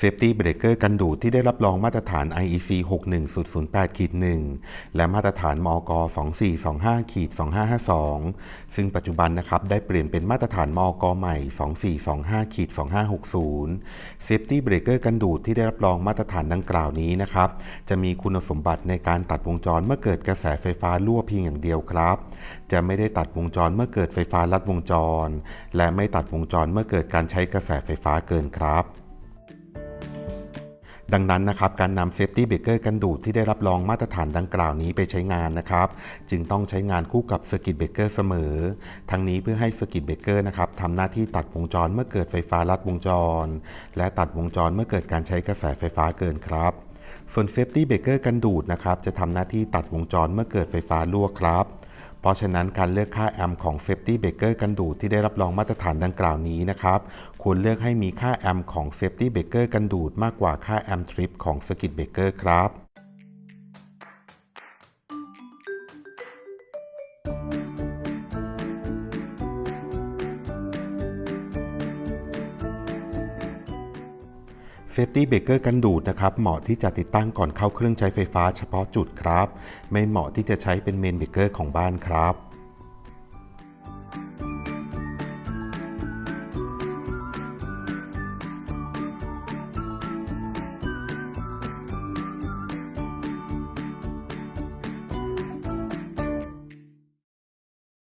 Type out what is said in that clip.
Safety Breaker กันดูดที่ได้รับรองมาตรฐาน IEC 61008-1 และมาตรฐานมอก2425-2552 ซึ่งปัจจุบันนะครับได้เปลี่ยนเป็นมาตรฐานมอกใหม่ 2425-2560 Safety Breaker กันดูดที่ได้รับรองมาตรฐานดังกล่าวนี้นะครับจะมีคุณสมบัติในการตัดวงจรเมื่อเกิดกระแสไฟฟ้ารั่วเพียงอย่างเดียวครับ จะไม่ได้ตัดวงจรเมื่อเกิดไฟฟ้าลัดวงจร และไม่ตัดวงจรเมื่อเกิดการใช้กระแสไฟฟ้าเกินครับ ดังนั้นนะครับการนำเซฟตี้เบรกเกอร์กันดูดที่ได้รับรองมาตรฐานดังกล่าวนี้ไปใช้งานนะครับจึงต้องใช้งานคู่กับเซอร์กิตเบรกเกอร์เสมอ ทั้งนี้เพื่อให้เซอร์กิตเบรกเกอร์นะครับทำหน้าที่ตัดวงจรเมื่อเกิดไฟฟ้าลัดวงจร และตัดวงจรเมื่อเกิดการใช้กระแสไฟฟ้าเกินครับส่วนเซฟตี้เบรกเกอร์กันดูดนะครับจะทำหน้าที่ตัดวงจรเมื่อเกิดไฟฟ้ารั่วครับ ราะฉะนั้นการเลือกค่าแอมป์ของ Safety Breaker กันดูดที่ได้รับรองมาตรฐานดังกล่าวนี้นะครับ ควรเลือกให้มีค่าแอมป์ของ Safety Breaker กันดูดมากกว่าค่าแอมป์ทริปของ Circuit Breaker ครับ เซฟตี้เบรกเกอร์กันดูดนะครับ เหมาะที่จะติดตั้งก่อนเข้าเครื่องใช้ไฟฟ้าเฉพาะจุดครับ ไม่เหมาะที่จะใช้เป็นเมนเบรกเกอร์ของบ้านครับ